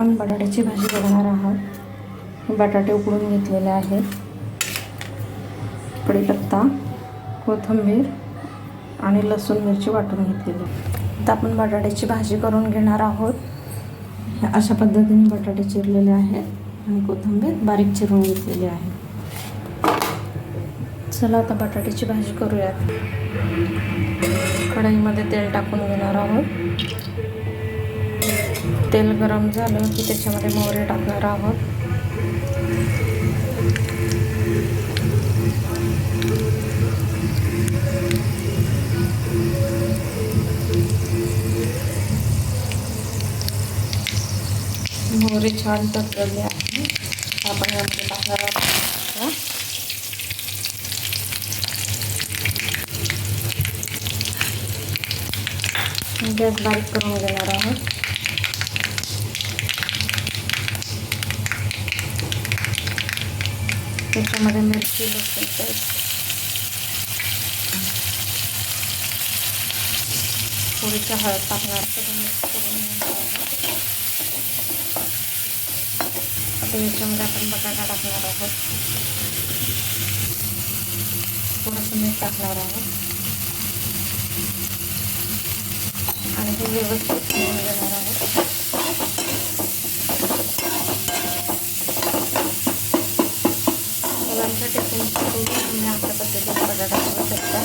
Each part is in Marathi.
आपण बटाट्याची भाजी बघणार आहोत. बटाटे उकडून घेतलेले आहेत. कढीपत्ता कोथिंबीर आणि लसूण मिरची वाटून घेतलेली. आता आपण बटाट्याची भाजी करून घेणार आहोत. ह्या अशा पद्धतीने बटाटे चिरलेले आहेत आणि कोथिंबीर बारीक चिरून घेतलेली आहे. चला आता बटाट्याची भाजी करूयात. कढईमध्ये तेल टाकून घेणार आहोत. तेल गरम झालं की त्याच्यामध्ये मोहरे टाकणार आहोत. मोहरे छान तटलेले आहे. आपण यामध्ये टाकणार आहोत गॅस बारीक करून घेणार आहोत. त्याच्यामध्ये मिरची लसूण पेस्ट थोडीशी हळद टाकणार सगळं मिक्स करून आहोत आता याच्यामध्ये आपण बटाटा टाकणार आहोत थोडंसं मीठ टाकणार आहोत आणि हे व्यवस्थित करून घेणार आहोत मुलांच्या टिफिनसाठी तुम्ही अशा पद्धतीने बटाटा करू शकता.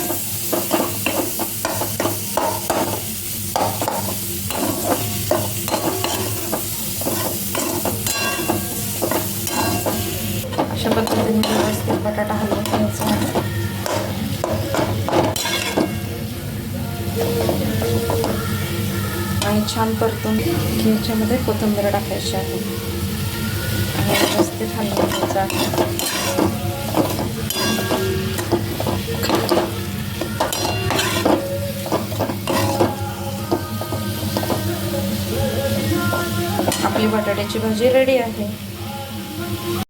अशा पद्धतीने व्यवस्थित बटाटा हलवून घ्यायचा आहे. आणि छान परतून याच्यामध्ये कोथिंबीर टाकायची आहे. आणि व्यवस्थित हलवून घ्यायचं आपली बटाट्याची भाजी रेडी आहे.